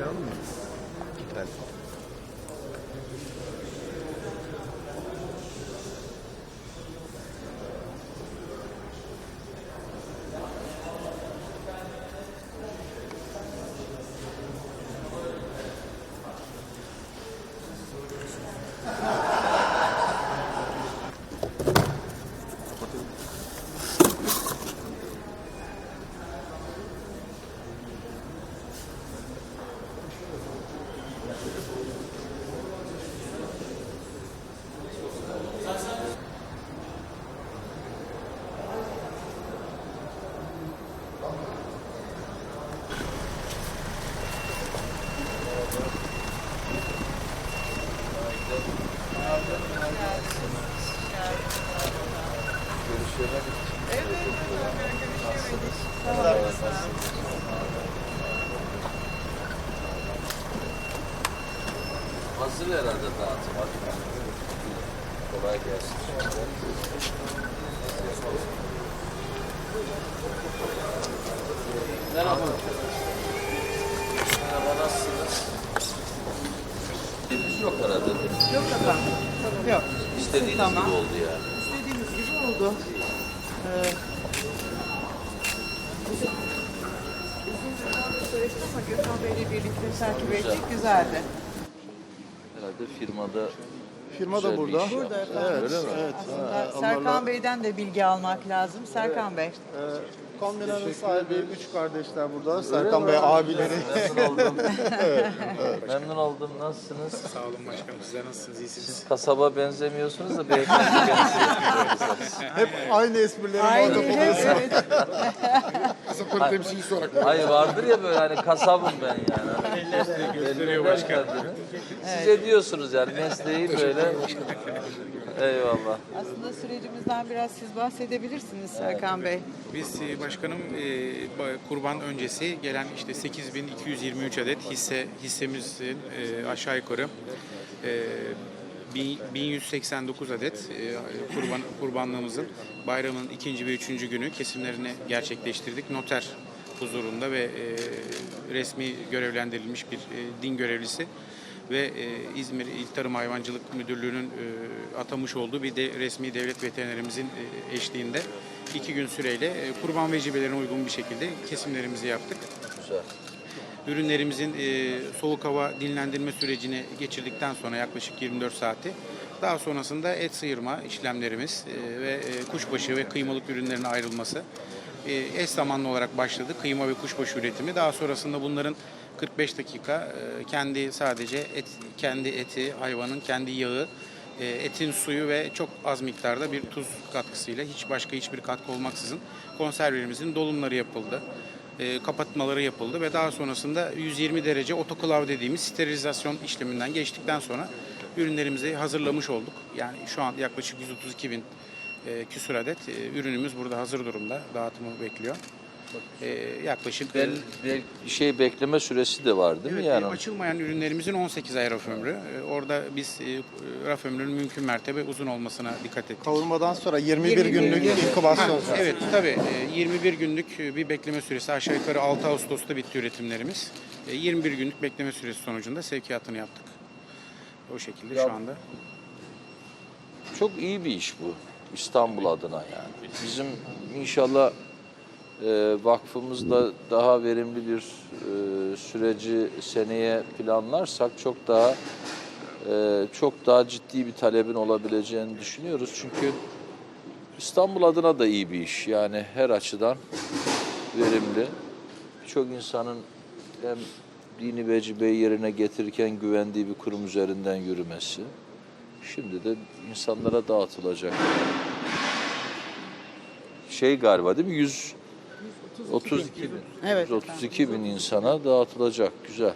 Então, que prazer. Mı? Evet. Hazır herhalde dağıtım. Kolay gelsin. Merhaba. Merhaba, nasılsınız? Yok herhalde. Yok efendim. Yok. İstediğiniz Tamam. gibi oldu yani. İstediğimiz gibi oldu. Ee, söyledik ama Gökhan Bey'le birlikte takip ettik. Güzeldi. Herhalde firmada Firma da burada. Burada efendim. Evet, evet. Aslında Ha, Serkan onlarla- Bey'den de bilgi almak lazım. Serkan Bey. Ee, kombinanın sahibi üç kardeşler burada. Serkan Bey abileri. memnun oldum. Memnun oldum. Nasılsınız? Sağ olun başkanım. Sizler nasılsınız? İyisiniz. Siz kasaba benzemiyorsunuz da beyefendi benziyorsunuz. Hep aynı esprileri Aynı. muhatap Evet, oluyoruz. evet. Kasapları temsilcisi olarak. Hayır vardır ya böyle hani kasabım ben yani. Gösteriyor başkan. Siz ediyorsunuz yani mesleği böyle. Eyvallah. Aslında sürecimizden biraz siz bahsedebilirsiniz Serkan Bey. Biz e, başkanım e, ba- kurban öncesi gelen işte 8223 adet hisse hissemizin e, aşağı yukarı e, 1189 adet e, kurban kurbanlığımızın bayramın ikinci ve üçüncü günü kesimlerini gerçekleştirdik. Noter huzurunda ve e, resmi görevlendirilmiş bir e, din görevlisi ve İzmir İl Tarım Hayvancılık Müdürlüğü'nün atamış olduğu bir de resmi devlet veterinerimizin eşliğinde iki gün süreyle kurban vecibelerine uygun bir şekilde kesimlerimizi yaptık. Güzel. Ürünlerimizin e, soğuk hava dinlendirme sürecini geçirdikten sonra yaklaşık 24 saati daha sonrasında et sıyırma işlemlerimiz e, ve e, kuşbaşı ve kıymalık ürünlerin ayrılması e, eş zamanlı olarak başladı. Kıyma ve kuşbaşı üretimi. Daha sonrasında bunların 45 dakika e, kendi sadece et kendi eti, hayvanın kendi yağı, e, etin suyu ve çok az miktarda bir tuz katkısıyla hiç başka hiçbir katkı olmaksızın konservelerimizin dolumları yapıldı e, kapatmaları yapıldı ve daha sonrasında 120 derece otoklav dediğimiz sterilizasyon işleminden geçtikten sonra ürünlerimizi hazırlamış olduk. Yani şu an yaklaşık 132 bin e, küsur adet e, ürünümüz burada hazır durumda. Dağıtımı bekliyor. E, yaklaşık Bel, bel- şey bekleme süresi de var değil Evet, mi yani? açılmayan ürünlerimizin 18 ay raf ömrü. E, Orada biz e, raf ömrünün mümkün mertebe uzun olmasına dikkat ettik. Kavurmadan sonra 21, 21 günlük gün. inkübasyon. Evet tabii e, 21 günlük e, bir bekleme süresi aşağı yukarı 6 Ağustos'ta bitti üretimlerimiz. E, 21 günlük bekleme süresi sonucunda sevkiyatını yaptık. O şekilde Ya- şu anda. Çok iyi bir iş bu. İstanbul adına yani. Bizim inşallah e, vakfımızda daha verimli bir e, süreci seneye planlarsak çok daha e, çok daha ciddi bir talebin olabileceğini düşünüyoruz. Çünkü İstanbul adına da iyi bir iş. Yani her açıdan verimli. Birçok insanın hem dini vecibeyi yerine getirirken güvendiği bir kurum üzerinden yürümesi. Şimdi de insanlara dağıtılacak. Şey galiba değil mi? 100 32 bin. Evet 132 bin insana dağıtılacak. Güzel.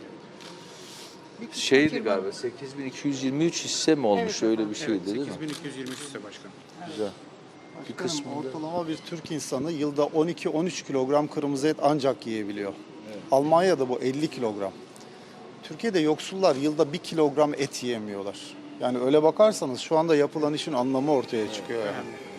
Şeydi galiba 8223 hisse mi olmuş Evet öyle bir şeydi değil mi? 8223 ise başkan. Güzel. Bir Başkanım, kısmında ortalama bir Türk insanı yılda 12-13 kilogram kırmızı et ancak yiyebiliyor. Almanya'da bu 50 kilogram. Türkiye'de yoksullar yılda 1 kilogram et yiyemiyorlar. Yani öyle bakarsanız şu anda yapılan işin anlamı ortaya çıkıyor yani.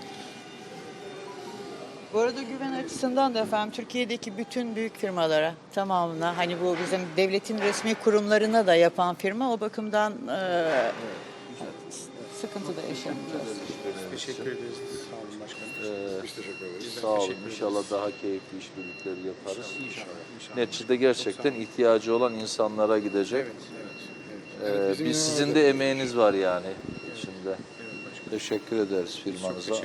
Bu arada güven açısından da efendim Türkiye'deki bütün büyük firmalara tamamına hani bu bizim devletin resmi kurumlarına da yapan firma o bakımdan e, sıkıntı da yaşamıyoruz. Teşekkür ederiz. Sağ olun başkanım. Sağ olun. İnşallah daha keyifli işbirlikleri yaparız. Neticede gerçekten ihtiyacı olan insanlara gidecek. Ee, biz sizin de emeğiniz var yani içinde. Teşekkür ederiz firmanıza.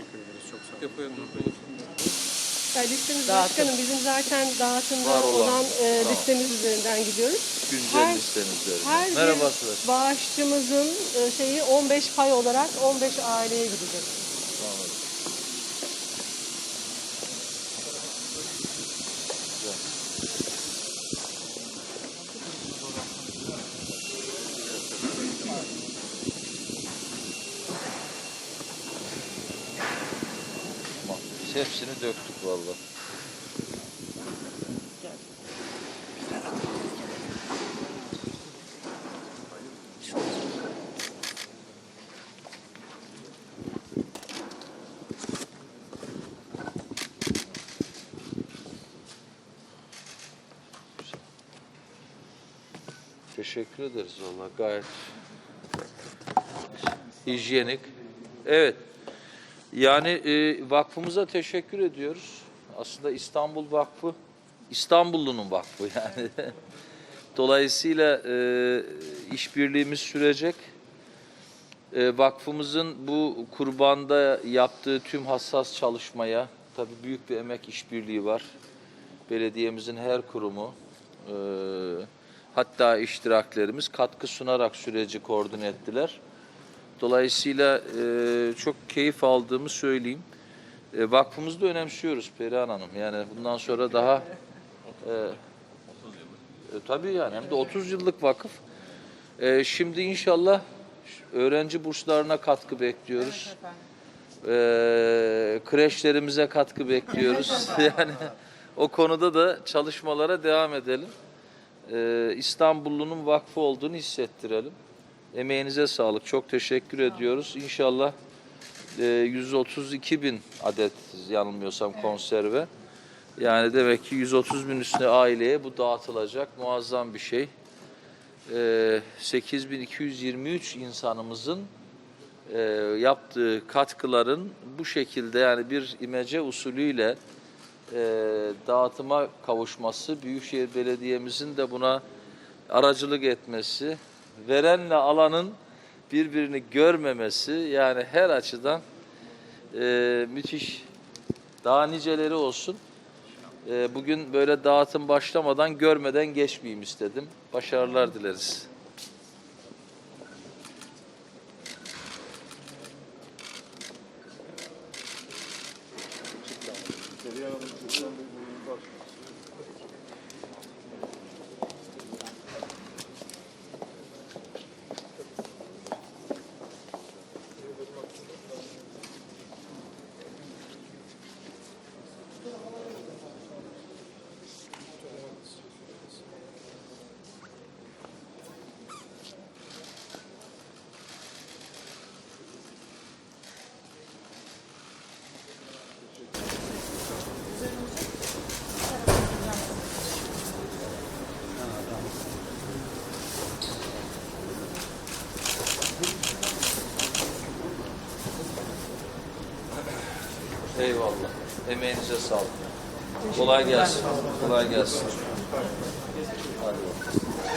Listemiz Dağıtım. başkanım bizim zaten dağıtımda Var olan. olan, e, listemiz üzerinden gidiyoruz. Güncel Her- listeniz üzerinden. Her Merhaba bir bağışçımızın e, şeyi 15 pay olarak 15 aileye gidecek. Tamam. Biz hepsini döktük vallahi. Teşekkür ederiz vallahi gayet hijyenik. Evet. Yani e, vakfımıza teşekkür ediyoruz. Aslında İstanbul Vakfı, İstanbullunun vakfı yani. Dolayısıyla e, işbirliğimiz sürecek. E, vakfımızın bu kurbanda yaptığı tüm hassas çalışmaya, tabii büyük bir emek işbirliği var. Belediyemizin her kurumu, e, hatta iştiraklerimiz katkı sunarak süreci koordine ettiler. Dolayısıyla e, çok keyif aldığımı söyleyeyim. E, vakfımızı da önemsiyoruz Perihan Hanım. Yani bundan sonra daha e, e, tabii yani hem de 30 yıllık vakıf. E, şimdi inşallah öğrenci burslarına katkı bekliyoruz. E, kreşlerimize katkı bekliyoruz. yani o konuda da çalışmalara devam edelim. E, İstanbullunun vakfı olduğunu hissettirelim. Emeğinize sağlık. Çok teşekkür ediyoruz. İnşallah e, 132 bin adet yanılmıyorsam konserve. Yani demek ki 130 bin üstüne aileye bu dağıtılacak. Muazzam bir şey. E, 8223 insanımızın e, yaptığı katkıların bu şekilde yani bir imece usulüyle e, dağıtıma kavuşması, Büyükşehir Belediye'mizin de buna aracılık etmesi, verenle alanın birbirini görmemesi yani her açıdan e, müthiş. Daha niceleri olsun. E, bugün böyle dağıtım başlamadan görmeden geçmeyeyim istedim. Başarılar dileriz. Eyvallah. Emeğinize sağlık. Kolay gelsin. Kolay gelsin.